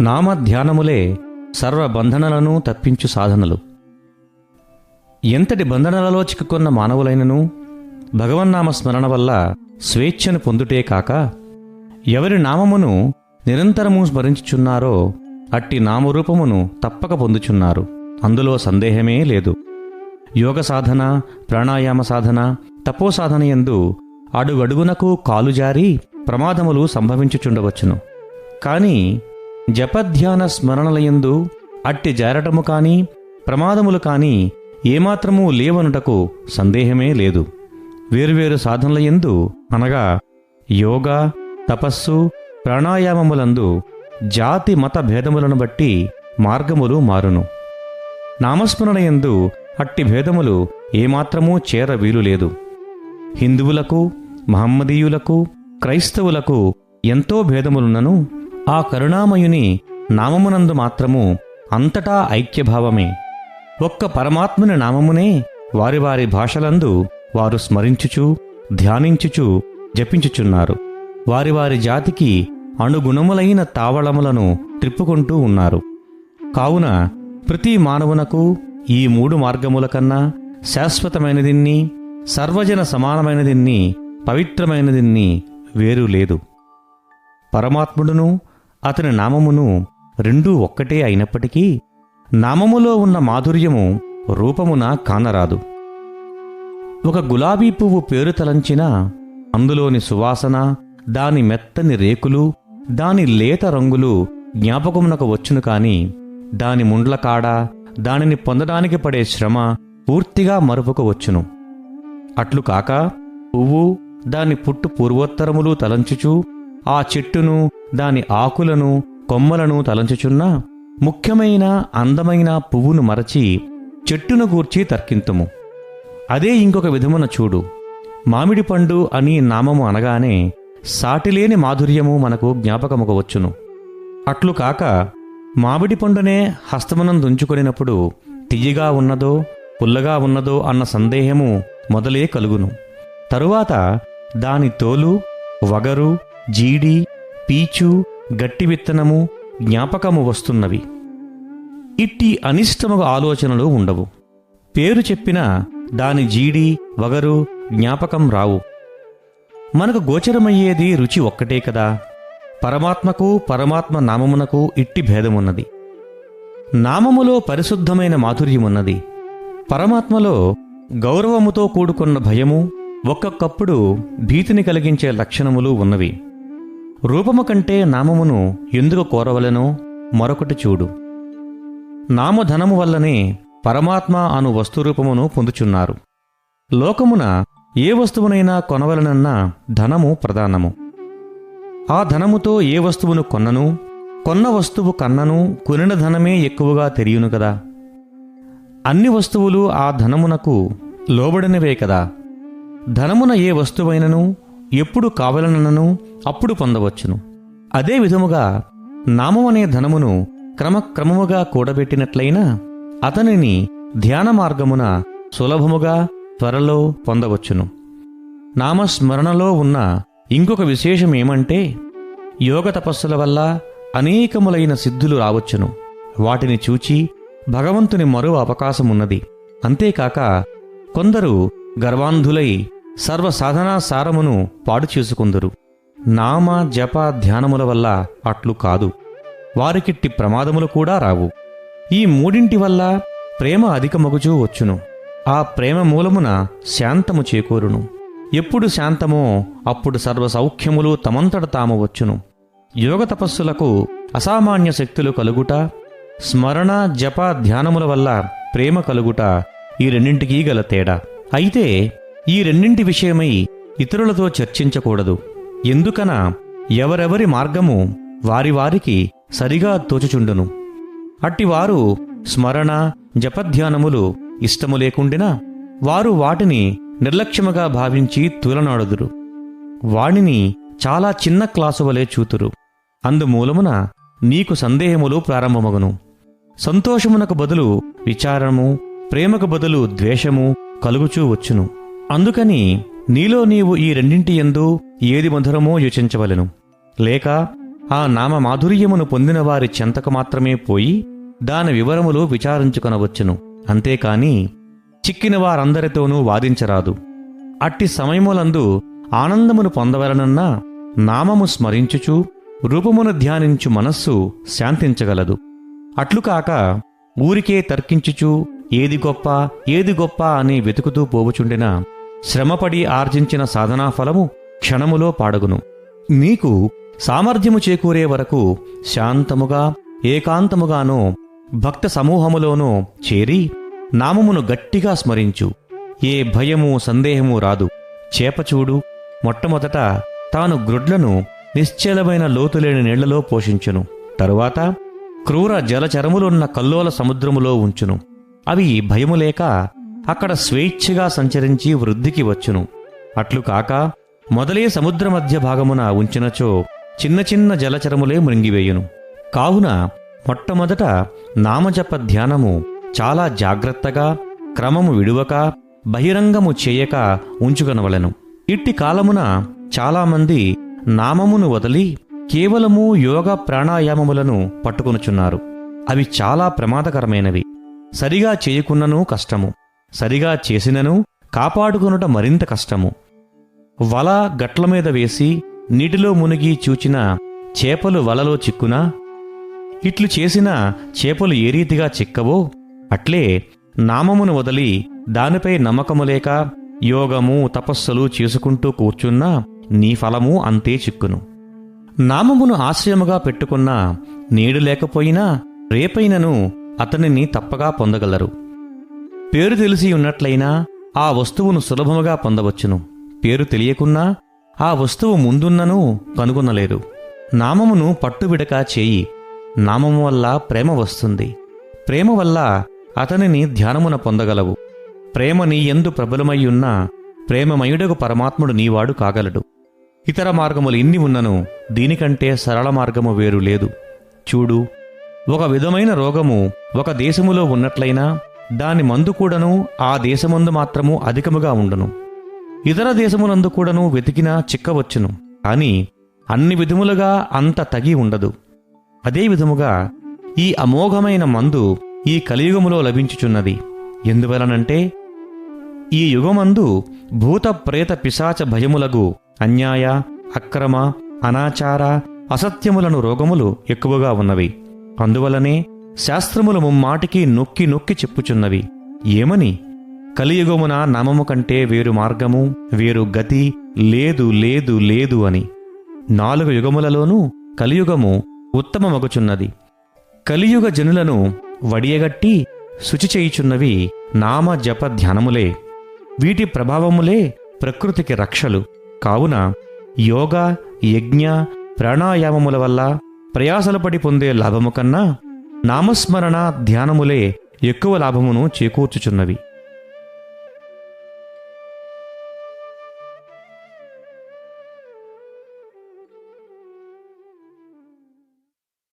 నామధ్యానములే సర్వబంధనలను తప్పించు సాధనలు. ఎంతటి బంధనలలో చిక్కుకున్న మానవులైనను భగవన్నామ స్మరణ వల్ల స్వేచ్ఛను పొందుటే కాక ఎవరి నామమును నిరంతరము స్మరించుచున్నారో అట్టి నామరూపమును తప్పక పొందుచున్నారు. అందులో సందేహమే లేదు. యోగ సాధన ప్రాణాయామ సాధన తపో సాధన ఎందు అడుగడుగునకు కాలు జారి ప్రమాదములు సంభవించుచుండవచ్చును. కానీ జపధ్యాన స్మరణలయందు అట్టి జారటము కాని ప్రమాదములు కాని ఏమాత్రమూ లేవనుటకు సందేహమే లేదు. వేరువేరు సాధనల యందు అనగా యోగా తపస్సు ప్రాణాయామములందు జాతి మత భేదములను బట్టి మార్గములు మారును. నామస్మరణయందు అట్టి భేదములు ఏమాత్రమూ చేర వీలులేదు హిందువులకు మహమ్మదీయులకు క్రైస్తవులకు ఎంతో భేదములున్నను ఆ కరుణామయుని నామమునందు మాత్రము అంతటా ఐక్యభావమే. ఒక్క పరమాత్ముని నామమునే వారి వారి భాషలందు వారు స్మరించుచు ధ్యానించుచు జపించుచున్నారు. వారి వారి జాతికి అణుగుణములైన తావళములను త్రిప్పుకుంటూ ఉన్నారు. కావున ప్రతి మానవునకు ఈ మూడు మార్గముల కన్నా శాశ్వతమైనదిన్ని సర్వజన సమానమైనదిన్ని పవిత్రమైనదిన్ని వేరు లేదు. పరమాత్ముడును అతని నామమును రెండూ ఒక్కటే అయినప్పటికీ నామములో ఉన్న మాధుర్యము రూపమున కానరాదు. ఒక గులాబీ పువ్వు పేరు తలంచినా అందులోని సువాసన దాని మెత్తని రేకులు దాని లేత రంగులు జ్ఞాపకమునకు వచ్చును కాని దాని ముండ్ల కాడ దానిని పొందడానికి పడే శ్రమ పూర్తిగా మరుపుకు వచ్చును. అట్లు కాక పువ్వు దాని పుట్టు పూర్వోత్తరములు తలంచుచు ఆ చెట్టును దాని ఆకులను కొమ్మలను తలంచుచున్నా ముఖ్యమైన అందమైన పువ్వును మరచి చెట్టును గూర్చి తర్కింతుము. అదే ఇంకొక విధమున చూడు. మామిడి పండు అని నామము అనగానే సాటిలేని మాధుర్యము మనకు జ్ఞాపకముకు వచ్చును అట్లు కాక మామిడి పండునే హస్తమునందుంచుకొనినప్పుడు తియ్యగా ఉన్నదో పుల్లగా ఉన్నదో అన్న సందేహము మొదలే కలుగును. తరువాత దాని తోలు వగరు జీడి పీచు గట్టి విత్తనము జ్ఞాపకము వస్తున్నవి. ఇట్టి అనిష్టముగా ఆలోచనలు ఉండవు. పేరు చెప్పిన దాని జీడి వగరు జ్ఞాపకం రావు. మనకు గోచరమయ్యేది రుచి ఒక్కటే కదా. పరమాత్మకు పరమాత్మ నామమునకు ఇట్టి భేదమున్నది. నామములో పరిశుద్ధమైన మాధుర్యమున్నది. పరమాత్మలో గౌరవముతో కూడుకున్న భయము ఒక్కొక్కప్పుడు భీతిని కలిగించే లక్షణములు ఉన్నవి. రూపము కంటే నామమును ఎందుకు కోరవలెనో? మరొకటి చూడు. నామధనము వల్లనే పరమాత్మ అను వస్తురూపమును పొందుచున్నారు. లోకమున ఏ వస్తువునైనా కొనవలనన్నా ధనము ప్రధానము. ఆ ధనముతో ఏ వస్తువును కొన్నను? కొన్న వస్తువు కన్నను కొనిన ధనమే ఎక్కువగా తెలియను కదా. అన్ని వస్తువులు ఆ ధనమునకు లోబడినవే కదా. ధనమున ఏ వస్తువైనను ఎప్పుడు కావలనను అప్పుడు పొందవచ్చును. అదే విధముగా నామమనే ధనమును క్రమక్రమముగా కూడబెట్టినట్లయినా అతనిని ధ్యాన మార్గమున సులభముగా త్వరలో పొందవచ్చును. నామస్మరణలో ఉన్న ఇంకొక విశేషమేమంటే యోగ తపస్సుల వల్ల అనేకములైన సిద్ధులు రావచ్చును. వాటిని చూచి భగవంతుని మరో అవకాశమున్నది. అంతేకాక కొందరు గర్వాంధులై సర్వ సాధనా సారమును పాడు చేసుకుందరు. నామ జప ధ్యానముల వల్ల అట్లు కాదు. వారికిట్టి ప్రమాదములు కూడా రావు. ఈ మూడింటి వల్ల ప్రేమ అధికమగుచూ వచ్చును. ఆ ప్రేమ మూలమున శాంతము చేకూరును. ఎప్పుడు శాంతమో అప్పుడు సర్వ సౌఖ్యములు తమంతట తాము వచ్చును. యోగ తపస్సులకు అసామాన్య శక్తులు కలుగుట స్మరణ జప ధ్యానముల వల్ల ప్రేమ కలుగుట ఈ రెండింటికీ గల తేడా. అయితే ఈ రెండింటి విషయమై ఇతరులతో చర్చించకూడదు. ఎందుకన? ఎవరెవరి మార్గము వారి వారికి సరిగా తోచుచుండును. అట్టివారు స్మరణ జపధ్యానములు ఇష్టము లేకుండినా వారు వాటిని నిర్లక్ష్యముగా భావించి తులనాడుదురు. వాణిని చాలా చిన్న క్లాసు వలె చూతురు. అందుమూలమున నీకు సందేహములు ప్రారంభమగును. సంతోషమునకు బదులు విచారము ప్రేమకు బదులు ద్వేషము కలుగుచూ వచ్చును. అందుకని నీలో నీవు ఈ రెండింటి యందు ఏది మధురమో యోచించవలెను. లేక ఆ నామ మాధుర్యమును పొందిన వారి చెంతకు మాత్రమే పోయి దాని వివరములు విచారించుకొనవచ్చును. అంతేకాని చిక్కిన వారందరితోనూ వాదించరాదు. అట్టి సమయములందు ఆనందమును పొందవలనన్నా నామము స్మరించుచు రూపమును ధ్యానించు మనస్సు శాంతించగలదు. అట్లుకాక ఊరికే తర్కించుచు ఏది గొప్ప ఏది గొప్ప అని వెతుకుతూ పోవుచుండిన శ్రమపడి ఆర్జించిన సాధనా ఫలము క్షణములో పాడగును. నీకు సామర్థ్యము చేకూరే వరకు శాంతముగా ఏకాంతముగానో భక్త సమూహములోనో చేరి నామమును గట్టిగా స్మరించు. ఏ భయము సందేహము రాదు. చేపచూడు. మొట్టమొదట తాను గ్రుడ్లను నిశ్చలమైన లోతులేని నీళ్ళలో పోషించును. తరువాత క్రూర జలచరములున్న కల్లోల సముద్రములో ఉంచును. అవి భయములేక అక్కడ స్వేచ్ఛగా సంచరించి వృద్ధికి వచ్చును. అట్లు కాక మొదలే సముద్ర మధ్య భాగమున ఉంచినచో చిన్న చిన్న జలచరములే మృంగివేయును. కావున మొట్టమొదట నామజప ధ్యానము చాలా జాగ్రత్తగా క్రమము విడువక బహిరంగము చేయక ఉంచుకొనవలెను ఇట్టి కాలమున చాలామంది నామమును వదిలి కేవలము యోగ ప్రాణాయామములను పట్టుకొనుచున్నారు. అవి చాలా ప్రమాదకరమైనవి. సరిగా చేయకున్ననూ కష్టము. సరిగా చేసినను కాపాడుకొనుట మరింత కష్టము. వల గట్ల మీద వేసి నీటిలో మునిగి చూచిన చేపలు వలలో చిక్కునా? ఇట్లు చేసిన చేపలు ఏ రీతిగా చిక్కవో అట్లే నామమును వదలి దానిపై నమ్మకము లేక యోగము తపస్సులు చేసుకుంటూ కూర్చున్నా నీ ఫలము అంతే చిక్కును. నామమును ఆశ్రయముగా పెట్టుకున్నా నేడు లేకపోయినా రేపైనను అతనిని తప్పగా పొందగలరు. పేరు తెలిసి ఉన్నట్లయినా ఆ వస్తువును సులభముగా పొందవచ్చును. పేరు తెలియకున్నా ఆ వస్తువు ముందున్నను కనుగొనలేదు నామమును పట్టువిడక చేయి. నామము వల్ల ప్రేమ వస్తుంది. ప్రేమ వల్ల అతనిని ధ్యానమున పొందగలవు. ప్రేమ నీ ఎందు ప్రబలమయ్యున్నా ప్రేమమయుడకు పరమాత్ముడు నీవాడు కాగలడు. ఇతర మార్గములు ఇన్ని ఉన్నను దీనికంటే సరళ మార్గము వేరు లేదు. చూడు ఒక విధమైన రోగము ఒక దేశములో ఉన్నట్లయినా దాని మందు కూడాను ఆ దేశమందు మాత్రము అధికముగా ఉండును. ఇతర దేశమునందు కూడాను వెతికినా చిక్కవచ్చును. కాని అన్ని విధములుగా అంత తగి ఉండదు. అదే విధముగా ఈ అమోఘమైన మందు ఈ కలియుగములో లభించుచున్నది. ఎందువలనంటే ఈ యుగమందు భూత ప్రేత పిశాచ భయములగు అన్యాయ అక్రమ అనాచార అసత్యములను రోగములు ఎక్కువగా ఉన్నవి. అందువలనే శాస్త్రములు ముమ్మాటికి నొక్కి నొక్కి చెప్పుచున్నవి. ఏమని? కలియుగమున నామము కంటే వేరు మార్గము వేరు గతి లేదు లేదు లేదు అని. నాలుగు యుగములలోనూ కలియుగము ఉత్తమమగుచున్నది. కలియుగ జనులను వడియగట్టి శుచి చేయుచున్నవి నామ జప ధ్యానములే. వీటి ప్రభావములే ప్రకృతికి రక్షలు. కావున యోగ యజ్ఞ ప్రాణాయామముల వల్ల ప్రయాసలు పడి పొందే లాభము కన్నా నామస్మరణ ధ్యానములే ఎక్కువ లాభమును చేకూర్చుచున్నవి.